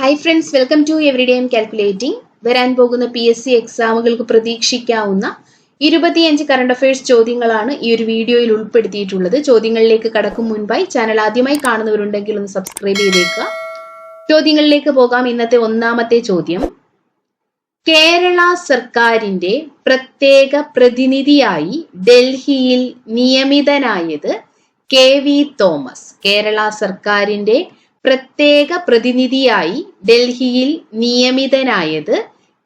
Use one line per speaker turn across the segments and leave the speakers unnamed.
Hi friends welcome to everyday calculating വരാൻ പോകുന്ന P S C എക്സാമുകൾക്ക് പ്രതീക്ഷിക്കാവുന്ന ഇരുപത്തിയഞ്ച് കറണ്ട് അഫയേഴ്സ് ചോദ്യങ്ങളാണ് ഈ ഒരു വീഡിയോയിൽ ഉൾപ്പെടുത്തിയിട്ടുള്ളത്. ചോദ്യങ്ങളിലേക്ക് കടക്കും മുൻപായി ചാനൽ ആദ്യമായി കാണുന്നവരുണ്ടെങ്കിൽ ഒന്ന് സബ്സ്ക്രൈബ് ചെയ്തേക്കുക. ചോദ്യങ്ങളിലേക്ക് പോകാം. ഇന്നത്തെ ഒന്നാമത്തെ ചോദ്യം. കേരള സർക്കാരിന്റെ പ്രത്യേക പ്രതിനിധിയായി ഡൽഹിയിൽ നിയമിതനായത് കെ വി തോമസ്. കേരള സർക്കാരിന്റെ പ്രത്യേക പ്രതിനിധിയായി ഡൽഹിയിൽ നിയമിതനായത്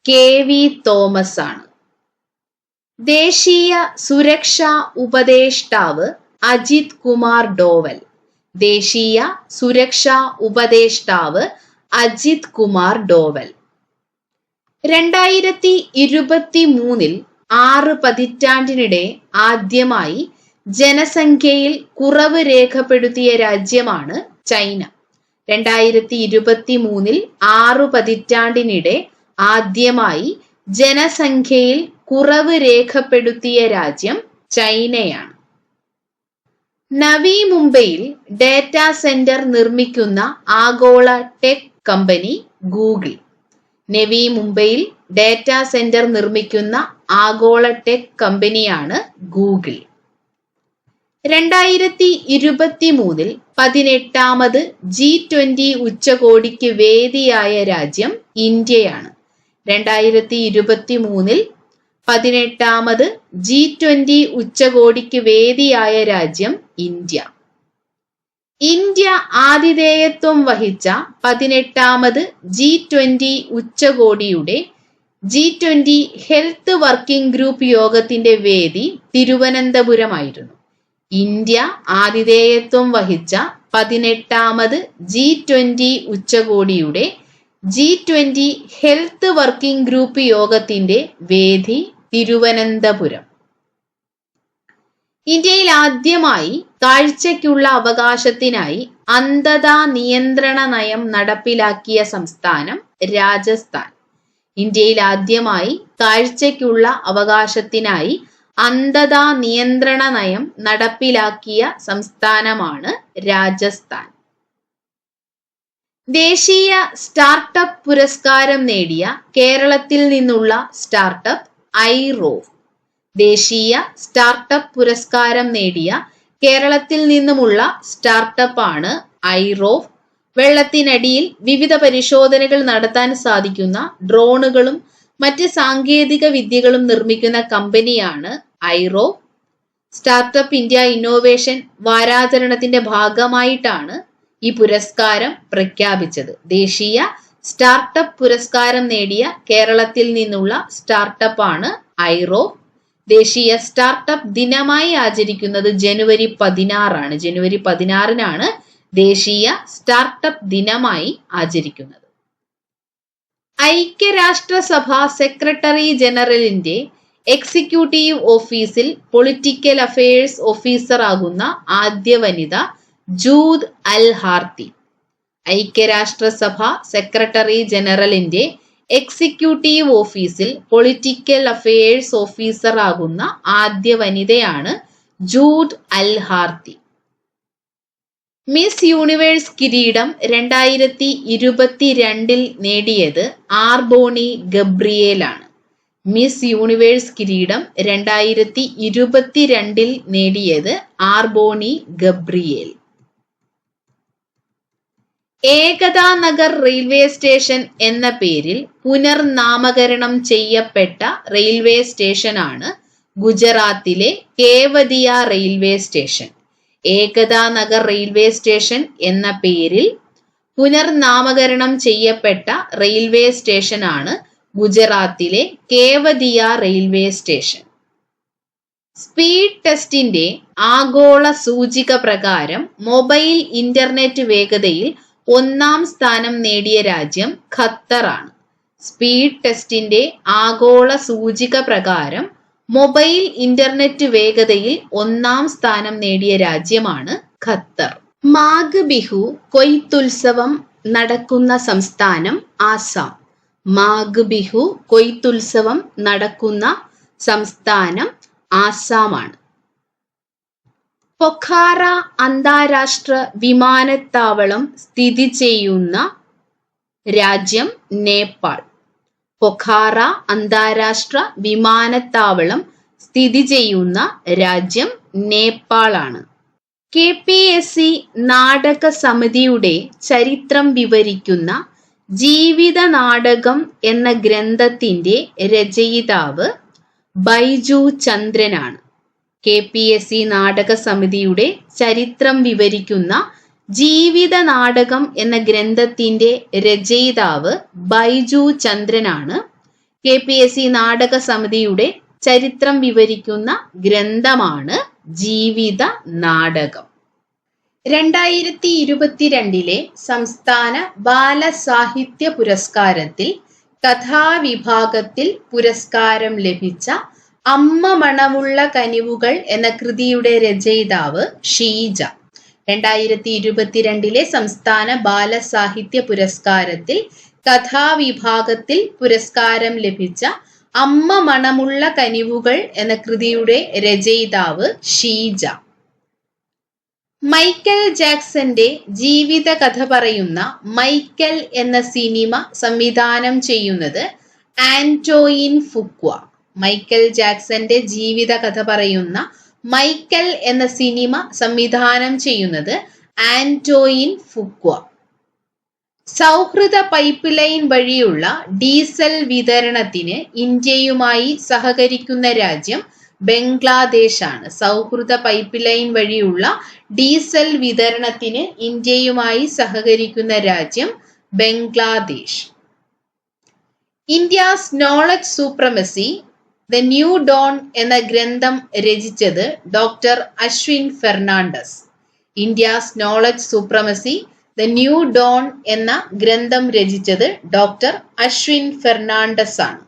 കെ വി തോമസ് ആണ്. ദേശീയ സുരക്ഷാ ഉപദേഷ്ടാവ് അജിത് കുമാർ ഡോവൽ ദേശീയ സുരക്ഷാ ഉപദേഷ്ടാവ് അജിത് കുമാർ ഡോവൽ. രണ്ടായിരത്തി ഇരുപത്തി മൂന്നിൽ ആറ് പതിറ്റാണ്ടിനിടെ ആദ്യമായി ജനസംഖ്യയിൽ കുറവ് രേഖപ്പെടുത്തിയ രാജ്യമാണ് ചൈന. രണ്ടായിരത്തി ഇരുപത്തി മൂന്നിൽ ആറു പതിറ്റാണ്ടിനിടെ ആദ്യമായി ജനസംഖ്യയിൽ കുറവ് രേഖപ്പെടുത്തിയ രാജ്യം ചൈനയാണ്. നവി മുംബൈയിൽ ഡേറ്റാ സെന്റർ നിർമ്മിക്കുന്ന ആഗോള ടെക് കമ്പനി ഗൂഗിൾ. നവി മുംബൈയിൽ ഡേറ്റാ സെന്റർ നിർമ്മിക്കുന്ന ആഗോള ടെക് കമ്പനിയാണ് ഗൂഗിൾ. രണ്ടായിരത്തി ഇരുപത്തി മൂന്നിൽ പതിനെട്ടാമത് ജി ട്വന്റി ഉച്ചകോടിക്ക് വേദിയായ രാജ്യം ഇന്ത്യയാണ്. രണ്ടായിരത്തി ഇരുപത്തി മൂന്നിൽ പതിനെട്ടാമത് ജി ട്വന്റി ഉച്ചകോടിക്ക് വേദിയായ രാജ്യം ഇന്ത്യ. ഇന്ത്യ ആതിഥേയത്വം വഹിച്ച പതിനെട്ടാമത് ജി ട്വന്റി ഉച്ചകോടിയുടെ G twenty health working group യോഗത്തിന്റെ വേദി തിരുവനന്തപുരമായിരുന്നു. ഇന്ത്യ ആതിഥേയത്വം വഹിച്ച പതിനെട്ടാമത് ജി ട്വന്റി ഉച്ചകോടിയുടെ G twenty health working group യോഗത്തിന്റെ വേദി തിരുവനന്തപുരം. ഇന്ത്യയിൽ ആദ്യമായി കാഴ്ചയ്ക്കുള്ള അവകാശത്തിനായി അന്ധതാ നിയന്ത്രണ നയം നടപ്പിലാക്കിയ സംസ്ഥാനം രാജസ്ഥാൻ. ഇന്ത്യയിൽ ആദ്യമായി കാഴ്ചയ്ക്കുള്ള അവകാശത്തിനായി അന്ധതാ നിയന്ത്രണ നയം നടപ്പിലാക്കിയ സംസ്ഥാനമാണ് രാജസ്ഥാൻ. ദേശീയ സ്റ്റാർട്ടപ്പ് പുരസ്കാരം നേടിയ കേരളത്തിൽ നിന്നുള്ള സ്റ്റാർട്ടപ്പ് ഐറോ. ദേശീയ സ്റ്റാർട്ടപ്പ് പുരസ്കാരം നേടിയ കേരളത്തിൽ നിന്നുമുള്ള സ്റ്റാർട്ടപ്പ് ആണ് ഐറോ. വെള്ളത്തിനടിയിൽ വിവിധ പരിശോധനകൾ നടത്താൻ സാധിക്കുന്ന ഡ്രോണുകളും മറ്റ് സാങ്കേതിക വിദ്യകളും നിർമ്മിക്കുന്ന കമ്പനിയാണ് ഐറോ. സ്റ്റാർട്ടപ്പ് ഇന്ത്യ ഇന്നോവേഷൻ വാരാചരണത്തിന്റെ ഭാഗമായിട്ടാണ് ഈ പുരസ്കാരം പ്രഖ്യാപിച്ചത്. ദേശീയ സ്റ്റാർട്ടപ്പ് പുരസ്കാരം നേടിയ കേരളത്തിൽ നിന്നുള്ള സ്റ്റാർട്ടപ്പ് ആണ് ഐറോ. ദേശീയ സ്റ്റാർട്ടപ്പ് ദിനമായി ആചരിക്കുന്നത് ജനുവരി പതിനാറാണ്. ജനുവരി പതിനാറിനാണ് ദേശീയ സ്റ്റാർട്ടപ്പ് ദിനമായി ആചരിക്കുന്നത്. ഐക്യരാഷ്ട്രസഭ സെക്രട്ടറി ജനറലിന്റെ എക്സിക്യൂട്ടീവ് ഓഫീസിൽ പൊളിറ്റിക്കൽ അഫയേഴ്സ് ഓഫീസർ ആകുന്ന ആദ്യ വനിത ജൂദ് അൽ ഹാർത്തി. ഐക്യരാഷ്ട്രസഭ സെക്രട്ടറി ജനറലിന്റെ എക്സിക്യൂട്ടീവ് ഓഫീസിൽ പൊളിറ്റിക്കൽ അഫയേഴ്സ് ഓഫീസർ ആകുന്ന ആദ്യ വനിതയാണ് Jude Al Harthi. Miss Universe കിരീടം രണ്ടായിരത്തി ഇരുപത്തിരണ്ടിൽ നേടിയത് ആർബോണി ഗബ്രിയേലാണ്. മിസ് യൂണിവേഴ്സ് കിരീടം രണ്ടായിരത്തി ഇരുപത്തിരണ്ടിൽ നേടിയത് R'Bonney Gabriel. Ekta Nagar railway station എന്ന പേരിൽ പുനർനാമകരണം ചെയ്യപ്പെട്ട റെയിൽവേ സ്റ്റേഷനാണ് ഗുജറാത്തിലെ Kevadia railway station. Ekta Nagar railway station എന്ന പേരിൽ പുനർനാമകരണം ചെയ്യപ്പെട്ട റെയിൽവേ സ്റ്റേഷനാണ് ഗുജറാത്തിലെ കേവദിയ റെയിൽവേ സ്റ്റേഷൻ. സ്പീഡ് ടെസ്റ്റിന്റെ ആഗോള സൂചിക പ്രകാരം മൊബൈൽ ഇന്റർനെറ്റ് വേഗതയിൽ ഒന്നാം സ്ഥാനം നേടിയ രാജ്യം ഖത്തറാണ്. സ്പീഡ് ടെസ്റ്റിന്റെ ആഗോള സൂചിക പ്രകാരം മൊബൈൽ ഇന്റർനെറ്റ് വേഗതയിൽ ഒന്നാം സ്ഥാനം നേടിയ രാജ്യമാണ് ഖത്തർ. മാഘ് ബിഹു കൊയ്ത്തുത്സവം നടക്കുന്ന സംസ്ഥാനം ആസാം. മാഘ് ബിഹു കൊയ്ത്തുത്സവം നടക്കുന്ന സംസ്ഥാനം ആസാമാണ്. പൊഖാറ അന്താരാഷ്ട്ര വിമാനത്താവളം സ്ഥിതി ചെയ്യുന്ന രാജ്യം നേപ്പാൾ. പൊഖാറ അന്താരാഷ്ട്ര വിമാനത്താവളം സ്ഥിതി ചെയ്യുന്ന രാജ്യം നേപ്പാളാണ്. കെ പി എസ് സി നാടക സമിതിയുടെ ചരിത്രം വിവരിക്കുന്ന ജീവിത നാടകം എന്ന ഗ്രന്ഥത്തിന്റെ രചയിതാവ് ബൈജു ചന്ദ്രനാണ്. കെ പി എസ് സി നാടക സമിതിയുടെ ചരിത്രം വിവരിക്കുന്ന ജീവിത നാടകം എന്ന ഗ്രന്ഥത്തിന്റെ രചയിതാവ് ബൈജു ചന്ദ്രനാണ്. കെ പി എസ് സി നാടക സമിതിയുടെ ചരിത്രം വിവരിക്കുന്ന ഗ്രന്ഥമാണ് ജീവിത നാടകം രണ്ടായിരത്തി ഇരുപത്തിരണ്ടിലെ സംസ്ഥാന ബാലസാഹിത്യ പുരസ്കാരത്തിൽ കഥാവിഭാഗത്തിൽ പുരസ്കാരം ലഭിച്ച അമ്മ മണമുള്ള കനിവുകൾ എന്ന കൃതിയുടെ രചയിതാവ് ഷീജ. രണ്ടായിരത്തി ഇരുപത്തിരണ്ടിലെ സംസ്ഥാന ബാലസാഹിത്യ പുരസ്കാരത്തിൽ കഥാവിഭാഗത്തിൽ പുരസ്കാരം ലഭിച്ച അമ്മ മണമുള്ള കനിവുകൾ എന്ന കൃതിയുടെ രചയിതാവ് ഷീജ. മൈക്കൽ ജാക്സന്റെ ജീവിത കഥ പറയുന്ന മൈക്കൽ എന്ന സിനിമ സംവിധാനം ചെയ്യുന്നത് ആന്റോയിൻ ഫുക്വ. മൈക്കൽ ജാക്സന്റെ ജീവിത കഥ പറയുന്ന മൈക്കൽ എന്ന സിനിമ സംവിധാനം ചെയ്യുന്നത് ആന്റോയിൻ ഫുക്വ സൗഹൃദ പൈപ്പ് ലൈൻ വഴിയുള്ള ഡീസൽ വിതരണത്തിന് ഇന്ത്യയുമായി സഹകരിക്കുന്ന രാജ്യം ബംഗ്ലാദേശാണ്. സൗഹൃദ പൈപ്പ് ലൈൻ വഴിയുള്ള ഡീസൽ വിതരണത്തിന് ഇന്ത്യയുമായി സഹകരിക്കുന്ന രാജ്യം Bangladesh. India's knowledge supremacy the new dawn എന്ന ഗ്രന്ഥം രചിച്ചത് doctor Ashwin Fernandes. India's knowledge supremacy the new dawn എന്ന ഗ്രന്ഥം രചിച്ചത് ഡോക്ടർ അശ്വിൻ ഫെർണാണ്ടസ് ആണ്.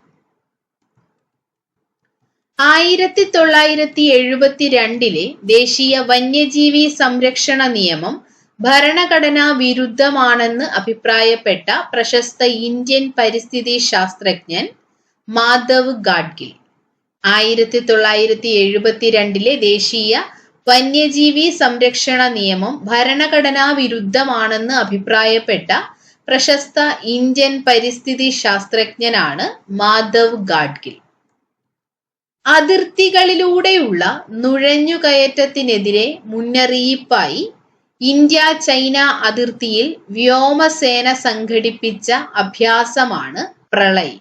ആയിരത്തി തൊള്ളായിരത്തി എഴുപത്തി രണ്ടിലെ ദേശീയ വന്യജീവി സംരക്ഷണ നിയമം ഭരണഘടനാ വിരുദ്ധമാണെന്ന് അഭിപ്രായപ്പെട്ട പ്രശസ്ത ഇന്ത്യൻ പരിസ്ഥിതി ശാസ്ത്രജ്ഞൻ മാധവ് ഗാഡ്ഗിൽ. ആയിരത്തി തൊള്ളായിരത്തി എഴുപത്തി രണ്ടിലെ ദേശീയ വന്യജീവി സംരക്ഷണ നിയമം ഭരണഘടനാ വിരുദ്ധമാണെന്ന് അഭിപ്രായപ്പെട്ട പ്രശസ്ത ഇന്ത്യൻ പരിസ്ഥിതി ശാസ്ത്രജ്ഞനാണ് മാധവ് ഗാഡ്ഗിൽ. അതിർത്തികളിലൂടെയുള്ള നുഴഞ്ഞുകയറ്റത്തിനെതിരെ മുന്നറിയിപ്പായി ഇന്ത്യ ചൈന അതിർത്തിയിൽ വ്യോമസേന സംഘടിപ്പിച്ച അഭ്യാസമാണ് പ്രളയ്.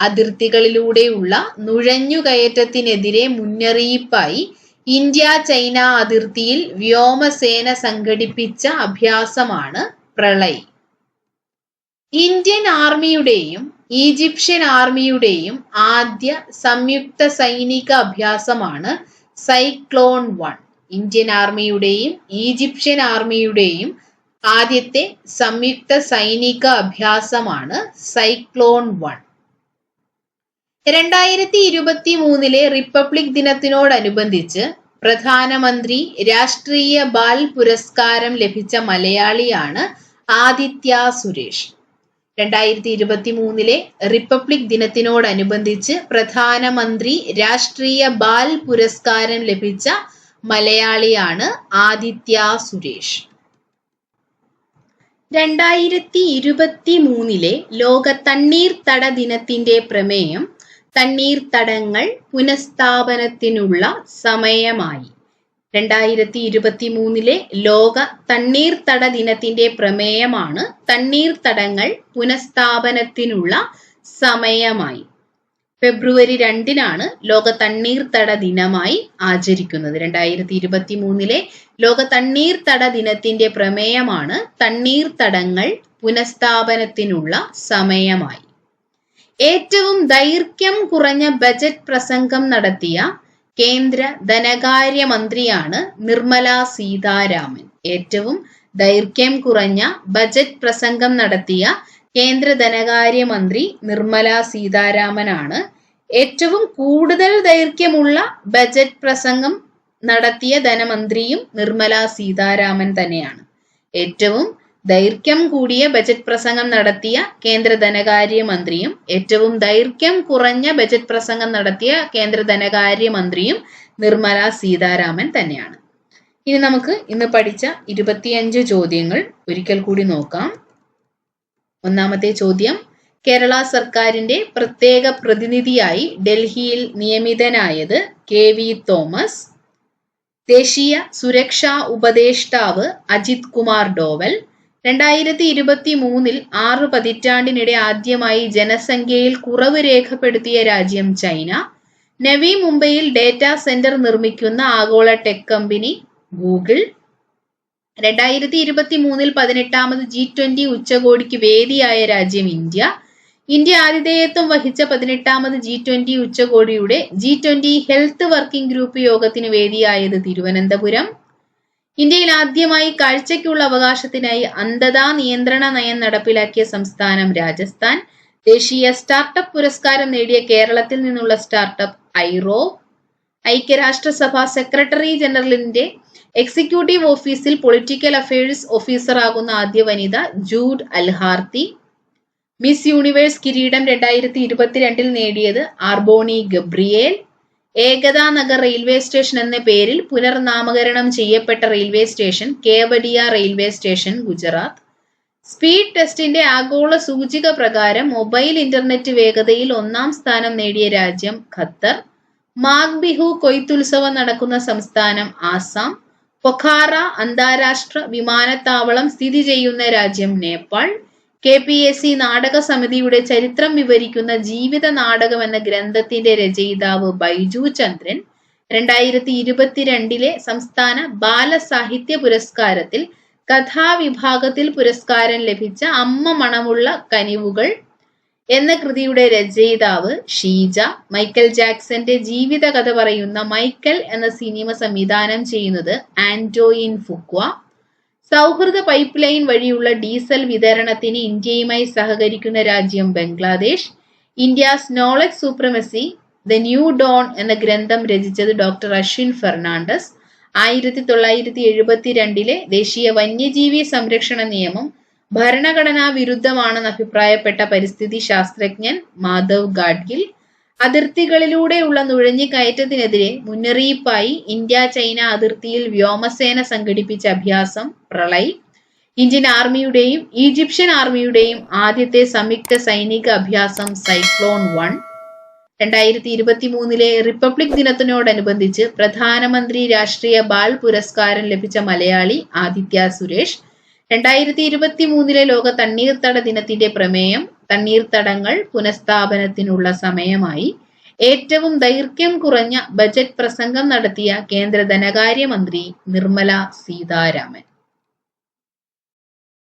അതിർത്തികളിലൂടെയുള്ള നുഴഞ്ഞുകയറ്റത്തിനെതിരെ മുന്നറിയിപ്പായി ഇന്ത്യ ചൈന അതിർത്തിയിൽ വ്യോമസേന സംഘടിപ്പിച്ച അഭ്യാസമാണ് പ്രളയ്. ഇന്ത്യൻ ആർമിയുടെയും ഈജിപ്ഷ്യൻ ആർമിയുടെയും ആദ്യ സംയുക്ത സൈനിക അഭ്യാസമാണ് സൈക്ലോൺ വൺ. ഇന്ത്യൻ ആർമിയുടെയും ഈജിപ്ഷ്യൻ ആർമിയുടെയും ആദ്യത്തെ സംയുക്ത സൈനിക അഭ്യാസമാണ് സൈക്ലോൺ വൺ. രണ്ടായിരത്തി ഇരുപത്തി മൂന്നിലെ റിപ്പബ്ലിക് ദിനത്തിനോടനുബന്ധിച്ച് പ്രധാനമന്ത്രി രാഷ്ട്രീയ ബാൽ പുരസ്കാരം ലഭിച്ച മലയാളിയാണ് ആദിത്യ സുരേഷ്. രണ്ടായിരത്തി ഇരുപത്തി മൂന്നിലെ റിപ്പബ്ലിക് ദിനത്തിനോടനുബന്ധിച്ച് പ്രധാനമന്ത്രി രാഷ്ട്രീയ ബാൽ പുരസ്കാരം ലഭിച്ച മലയാളിയാണ് ആദിത്യ സുരേഷ്. രണ്ടായിരത്തി ഇരുപത്തി മൂന്നിലെ ലോക തണ്ണീർത്തട ദിനത്തിന്റെ പ്രമേയം തണ്ണീർത്തടങ്ങൾ പുനഃസ്ഥാപനത്തിനുള്ള സമയമായി. രണ്ടായിരത്തി ഇരുപത്തി മൂന്നിലെ ലോക തണ്ണീർത്തട ദിനത്തിന്റെ പ്രമേയമാണ് തണ്ണീർത്തടങ്ങൾ പുനഃസ്ഥാപനത്തിനുള്ള സമയമായി. ഫെബ്രുവരി രണ്ടിനാണ് ലോക തണ്ണീർത്തട ദിനമായി ആചരിക്കുന്നത്. രണ്ടായിരത്തി ഇരുപത്തി മൂന്നിലെ ലോക തണ്ണീർത്തട ദിനത്തിന്റെ പ്രമേയമാണ് തണ്ണീർത്തടങ്ങൾ പുനഃസ്ഥാപനത്തിനുള്ള സമയമായി. ഏറ്റവും ദൈർഘ്യം കുറഞ്ഞ ബജറ്റ് പ്രസംഗം നടത്തിയ കേന്ദ്ര ധനകാര്യമന്ത്രിയാണ് നിർമ്മല സീതാരാമൻ. ഏറ്റവും ദൈർഘ്യം കുറഞ്ഞ ബജറ്റ് പ്രസംഗം നടത്തിയ കേന്ദ്ര ധനകാര്യമന്ത്രി നിർമ്മല സീതാരാമനാണ്. ഏറ്റവും കൂടുതൽ ദൈർഘ്യമുള്ള ബജറ്റ് പ്രസംഗം നടത്തിയ ധനമന്ത്രിയും നിർമ്മല സീതാരാമൻ തന്നെയാണ്. ഏറ്റവും ദൈർഘ്യം കൂടിയ ബജറ്റ് പ്രസംഗം നടത്തിയ കേന്ദ്ര ധനകാര്യമന്ത്രിയും ഏറ്റവും ദൈർഘ്യം കുറഞ്ഞ ബജറ്റ് പ്രസംഗം നടത്തിയ കേന്ദ്ര ധനകാര്യമന്ത്രിയും നിർമ്മല സീതാരാമൻ തന്നെയാണ്. ഇനി നമുക്ക് ഇന്ന് പഠിച്ച ഇരുപത്തിയഞ്ച് ചോദ്യങ്ങൾ ഒരിക്കൽ കൂടി നോക്കാം. ഒന്നാമത്തെ ചോദ്യം കേരള സർക്കാരിന്റെ പ്രത്യേക പ്രതിനിധിയായി ഡൽഹിയിൽ നിയമിതനായത് കെ വി തോമസ് ദേശീയ സുരക്ഷാ ഉപദേഷ്ടാവ് അജിത് കുമാർ ഡോവൽ രണ്ടായിരത്തി ഇരുപത്തി മൂന്നിൽ ആറ് പതിറ്റാണ്ടിനിടെ ആദ്യമായി ജനസംഖ്യയിൽ കുറവ് രേഖപ്പെടുത്തിയ രാജ്യം ചൈന. നവി മുംബൈയിൽ ഡേറ്റാ സെന്റർ നിർമ്മിക്കുന്ന ആഗോള ടെക് കമ്പനി ഗൂഗിൾ. രണ്ടായിരത്തി ഇരുപത്തി മൂന്നിൽ പതിനെട്ടാമത് ജി ട്വന്റി ഉച്ചകോടിക്ക് വേദിയായ രാജ്യം ഇന്ത്യ. ഇന്ത്യ ആതിഥേയത്വം വഹിച്ച പതിനെട്ടാമത് ജി ട്വന്റി ഉച്ചകോടിയുടെ G twenty health working group യോഗത്തിന് വേദിയായത് തിരുവനന്തപുരം. ഇന്ത്യയിൽ ആദ്യമായി കാഴ്ചയ്ക്കുള്ള അവകാശത്തിനായി അന്ധതാ നിയന്ത്രണ നയം നടപ്പിലാക്കിയ സംസ്ഥാനം രാജസ്ഥാൻ. ദേശീയ സ്റ്റാർട്ടപ്പ് പുരസ്കാരം നേടിയ കേരളത്തിൽ നിന്നുള്ള സ്റ്റാർട്ടപ്പ് ഐറോ. ഐക്യരാഷ്ട്രസഭ സെക്രട്ടറി ജനറലിന്റെ എക്സിക്യൂട്ടീവ് ഓഫീസിൽ പൊളിറ്റിക്കൽ അഫയേഴ്സ് ഓഫീസറാകുന്ന ആദ്യ വനിത Jude Al Harthi. Miss Universe കിരീടം രണ്ടായിരത്തി ഇരുപത്തിരണ്ടിൽ നേടിയത് R'Bonney Gabriel. Ekta Nagar railway station എന്ന പേരിൽ പുനർനാമകരണം ചെയ്യപ്പെട്ട railway station Kevadia railway station Gujarat. Speed ടെസ്റ്റിന്റെ ആഗോള സൂചിക പ്രകാരം മൊബൈൽ ഇന്റർനെറ്റ് വേഗതയിൽ ഒന്നാം സ്ഥാനം നേടിയ രാജ്യം ഖത്തർ. മാഗ് ബിഹു കൊയ്ത്തുത്സവം നടക്കുന്ന സംസ്ഥാനം ആസാം. പൊഖാറ അന്താരാഷ്ട്ര വിമാനത്താവളം സ്ഥിതി ചെയ്യുന്ന രാജ്യം Nepal. K P S C നാടക സമിതിയുടെ ചരിത്രം വിവരിക്കുന്ന ജീവിത നാടകം എന്ന ഗ്രന്ഥത്തിന്റെ രചയിതാവ് ബൈജു ചന്ദ്രൻ രണ്ടായിരത്തി ഇരുപത്തിരണ്ടിലെ സംസ്ഥാന ബാലസാഹിത്യ പുരസ്കാരത്തിൽ കഥാവിഭാഗത്തിൽ പുരസ്കാരം ലഭിച്ച അമ്മ മണമുള്ള കനിവുകൾ എന്ന കൃതിയുടെ രചയിതാവ് ഷീജ മൈക്കൽ ജാക്സന്റെ ജീവിത കഥ പറയുന്ന മൈക്കൽ എന്ന സിനിമ സംവിധാനം ചെയ്യുന്നത് ആന്റോയിൻ ഫുക്വ. സൗഹൃദ പൈപ്പ് ലൈൻ വഴിയുള്ള ഡീസൽ വിതരണത്തിന് ഇന്ത്യയുമായി സഹകരിക്കുന്ന രാജ്യം Bangladesh. India's knowledge supremacy the new dawn എന്ന ഗ്രന്ഥം രചിച്ചത് ഡോക്ടർ അശ്വിൻ ഫെർണാണ്ടസ്. ആയിരത്തി തൊള്ളായിരത്തി എഴുപത്തി രണ്ടിലെ ദേശീയ വന്യജീവി സംരക്ഷണ നിയമം ഭരണഘടനാ വിരുദ്ധമാണെന്ന് അഭിപ്രായപ്പെട്ട പരിസ്ഥിതി ശാസ്ത്രജ്ഞൻ മാധവ് ഗാഡ്ഗിൽ അതിർത്തികളിലൂടെയുള്ള നുഴഞ്ഞുകയറ്റത്തിനെതിരെ മുന്നറിയിപ്പായി ഇന്ത്യ ചൈന അതിർത്തിയിൽ വ്യോമസേന സംഘടിപ്പിച്ച അഭ്യാസം പ്രളയ്. ഇന്ത്യൻ ആർമിയുടെയും ഈജിപ്ഷ്യൻ ആർമിയുടെയും ആദ്യത്തെ സംയുക്ത സൈനിക അഭ്യാസം സൈക്ലോൺ വൺ. രണ്ടായിരത്തി ഇരുപത്തി മൂന്നിലെ റിപ്പബ്ലിക് ദിനത്തിനോടനുബന്ധിച്ച് പ്രധാനമന്ത്രി രാഷ്ട്രീയ ബാൽ പുരസ്കാരം ലഭിച്ച മലയാളി ആദിത്യ സുരേഷ്. രണ്ടായിരത്തി ഇരുപത്തി മൂന്നിലെ ലോക തണ്ണീർത്തട ദിനത്തിന്റെ പ്രമേയം തണ്ണീർത്തടങ്ങൾ പുനഃസ്ഥാപനത്തിനുള്ള സമയമായി. ഏറ്റവും ദൈർഘ്യം കുറഞ്ഞ ബജറ്റ് പ്രസംഗം നടത്തിയ കേന്ദ്ര ധനകാര്യമന്ത്രി നിർമ്മല സീതാരാമൻ.